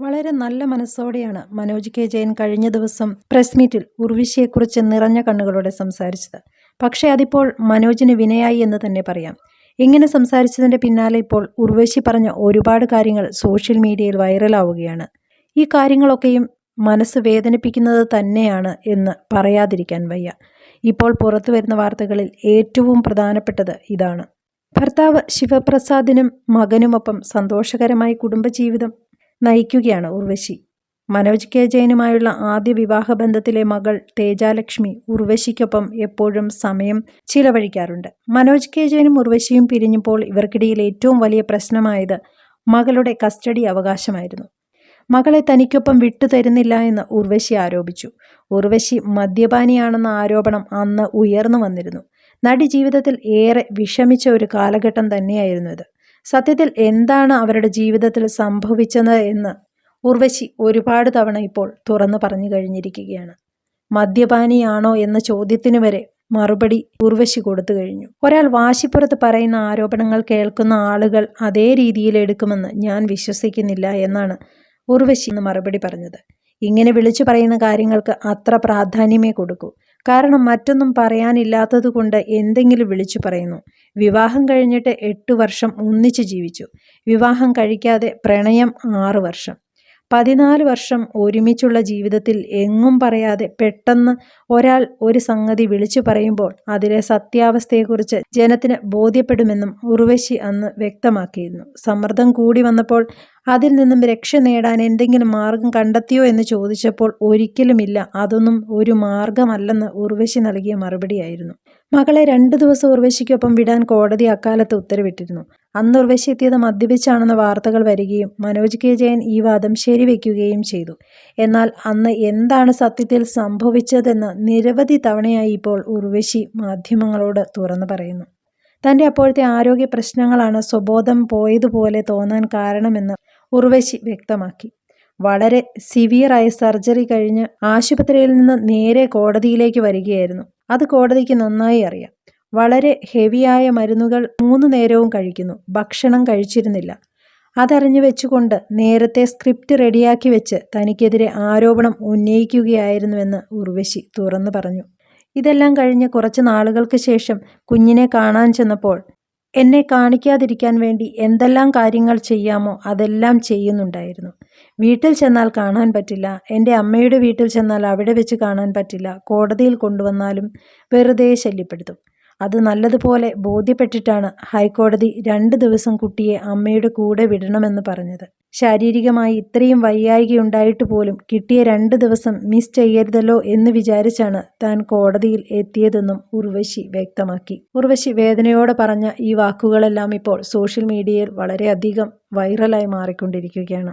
വളരെ നല്ല മനസ്സോടെയാണ് മനോജ് കെ ജയൻ കഴിഞ്ഞ ദിവസം പ്രസ് മീറ്റിൽ ഉർവിശിയെക്കുറിച്ച് നിറഞ്ഞ കണ്ണുകളോടെ സംസാരിച്ചത്. പക്ഷേ അതിപ്പോൾ മനോജിന് വിനയായി എന്ന് തന്നെ പറയാം. ഇങ്ങനെ സംസാരിച്ചതിന്റെ പിന്നാലെ ഇപ്പോൾ ഉർവശി പറഞ്ഞ ഒരുപാട് കാര്യങ്ങൾ സോഷ്യൽ മീഡിയയിൽ വൈറലാവുകയാണ്. ഈ കാര്യങ്ങളൊക്കെയും മനസ്സ് വേദനിപ്പിക്കുന്നത് തന്നെയാണ് എന്ന് പറയാതിരിക്കാൻ വയ്യ. ഇപ്പോൾ പുറത്തു വരുന്ന വാർത്തകളിൽ ഏറ്റവും പ്രധാനപ്പെട്ടത് ഇതാണ്. ഭർത്താവ് ശിവപ്രസാദിനും മകനുമൊപ്പം സന്തോഷകരമായി കുടുംബജീവിതം നയിക്കുകയാണ് ഉർവശി. മനോജ് കെ ജയനുമായുള്ള ആദ്യ വിവാഹബന്ധത്തിലെ മകൾ തേജാലക്ഷ്മി ഉർവശിക്കൊപ്പം എപ്പോഴും സമയം ചിലവഴിക്കാറുണ്ട്. മനോജ് കെ ജയനും ഉർവശിയും പിരിഞ്ഞപ്പോൾ ഇവർക്കിടയിൽ ഏറ്റവും വലിയ പ്രശ്നമായത് മകളുടെ കസ്റ്റഡി അവകാശമായിരുന്നു. മകളെ തനിക്കൊപ്പം വിട്ടുതരുന്നില്ല എന്ന് ഉർവശി ആരോപിച്ചു. ഉർവശി മദ്യപാനിയാണെന്ന ആരോപണം അന്ന് ഉയർന്നു വന്നിരുന്നു. നടി ജീവിതത്തിൽ ഏറെ വിഷമിച്ച ഒരു കാലഘട്ടം തന്നെയായിരുന്നു ഇത്. സത്യത്തിൽ എന്താണ് അവരുടെ ജീവിതത്തിൽ സംഭവിച്ചത് എന്ന് ഉർവശി ഒരുപാട് തവണ ഇപ്പോൾ തുറന്നു പറഞ്ഞു കഴിഞ്ഞിരിക്കുകയാണ്. മദ്യപാനിയാണോ എന്ന ചോദ്യത്തിന് വരെ മറുപടി ഉർവശി കൊടുത്തു കഴിഞ്ഞു. ഒരാൾ വാശിപ്പുറത്ത് പറയുന്ന ആരോപണങ്ങൾ കേൾക്കുന്ന ആളുകൾ അതേ രീതിയിൽ എടുക്കുമെന്ന് ഞാൻ വിശ്വസിക്കുന്നില്ല എന്നാണ് ഉർവശി എന്ന് മറുപടി പറഞ്ഞത്. ഇങ്ങനെ വിളിച്ചു പറയുന്ന കാര്യങ്ങൾക്ക് അത്ര പ്രാധാന്യമേ കൊടുക്കൂ. കാരണം മറ്റൊന്നും പറയാനില്ലാത്തത് കൊണ്ട് എന്തെങ്കിലും വിളിച്ചു പറയുന്നു. വിവാഹം കഴിഞ്ഞിട്ട് എട്ട് വർഷം ഒന്നിച്ച് ജീവിച്ചു. വിവാഹം കഴിക്കാതെ പ്രണയം ആറ് വർഷം. പതിനാല് വർഷം ഒരുമിച്ചുള്ള ജീവിതത്തിൽ എങ്ങും പറയാതെ പെട്ടെന്ന് ഒരാൾ ഒരു സംഗതി വിളിച്ചു പറയുമ്പോൾ അതിലെ സത്യാവസ്ഥയെക്കുറിച്ച് ജനത്തിന് ബോധ്യപ്പെടുമെന്നും ഉർവശി അന്ന് വ്യക്തമാക്കിയിരുന്നു. സമ്മർദ്ദം കൂടി വന്നപ്പോൾ അതിൽ നിന്നും രക്ഷ നേടാൻ എന്തെങ്കിലും മാർഗം കണ്ടെത്തിയോ എന്ന് ചോദിച്ചപ്പോൾ ഒരിക്കലുമില്ല അതൊന്നും ഒരു മാർഗമല്ലെന്ന് ഉർവശി നൽകിയ മറുപടിയായിരുന്നു. മകളെ രണ്ടു ദിവസം ഉർവശിക്കൊപ്പം വിടാൻ കോടതി അക്കാലത്ത് ഉത്തരവിട്ടിരുന്നു. അന്ന് ഉർവശി എത്തിയത് മദ്യപിച്ചാണെന്ന വാർത്തകൾ വരികയും മനോജ് കെ ജയൻ ഈ വാദം ശരിവെക്കുകയും ചെയ്തു. എന്നാൽ അന്ന് എന്താണ് സത്യത്തിൽ സംഭവിച്ചതെന്ന് നിരവധി തവണയായി ഇപ്പോൾ ഉർവശി മാധ്യമങ്ങളോട് തുറന്നു പറയുന്നു. തന്റെ അപ്പോഴത്തെ ആരോഗ്യ പ്രശ്നങ്ങളാണ് സ്വബോധം പോയതുപോലെ തോന്നാൻ കാരണമെന്ന് ഉർവശി വ്യക്തമാക്കി. വളരെ സിവിയറായ സർജറി കഴിഞ്ഞ് ആശുപത്രിയിൽ നിന്ന് നേരെ കോടതിയിലേക്ക് വരികയായിരുന്നു. അത് കോടതിക്ക് നന്നായി അറിയാം. വളരെ ഹെവിയായ മരുന്നുകൾ മൂന്ന് നേരവും കഴിക്കുന്നു. ഭക്ഷണം കഴിച്ചിരുന്നില്ല. അതറിഞ്ഞു വെച്ചുകൊണ്ട് നേരത്തെ സ്ക്രിപ്റ്റ് റെഡിയാക്കി വെച്ച് തനിക്കെതിരെ ആരോപണം ഉന്നയിക്കുകയായിരുന്നുവെന്ന് ഉർവശി തുറന്നു പറഞ്ഞു. ഇതെല്ലാം കഴിഞ്ഞ് കുറച്ച് നാളുകൾക്ക് ശേഷം കുഞ്ഞിനെ കാണാൻ ചെന്നപ്പോൾ എന്നെ കാണിക്കാതിരിക്കാൻ വേണ്ടി എന്തെല്ലാം കാര്യങ്ങൾ ചെയ്യാമോ അതെല്ലാം ചെയ്യുന്നുണ്ടായിരുന്നു. വീട്ടിൽ ചെന്നാൽ കാണാൻ പറ്റില്ല. എന്റെ അമ്മയുടെ വീട്ടിൽ ചെന്നാൽ അവിടെ വെച്ച് കാണാൻ പറ്റില്ല. കോടതിയിൽ കൊണ്ടുവന്നാലും വെറുതെ ശല്യപ്പെടുത്തും. അത് നല്ലതുപോലെ ബോധ്യപ്പെട്ടിട്ടാണ് ഹൈക്കോടതി രണ്ട് ദിവസം കുട്ടിയെ അമ്മയുടെ കൂടെ വിടണമെന്ന് പറഞ്ഞത്. ശാരീരികമായി ഇത്രയും വയ്യായികയുണ്ടായിട്ട് പോലും കിട്ടിയ രണ്ട് ദിവസം മിസ് ചെയ്യരുതല്ലോ എന്ന് വിചാരിച്ചാണ് താൻ കോടതിയിൽ എത്തിയതെന്നും ഉർവശി വ്യക്തമാക്കി. ഉർവശി വേദനയോടെ പറഞ്ഞ ഈ വാക്കുകളെല്ലാം ഇപ്പോൾ സോഷ്യൽ മീഡിയയിൽ വളരെയധികം വൈറലായി മാറിക്കൊണ്ടിരിക്കുകയാണ്.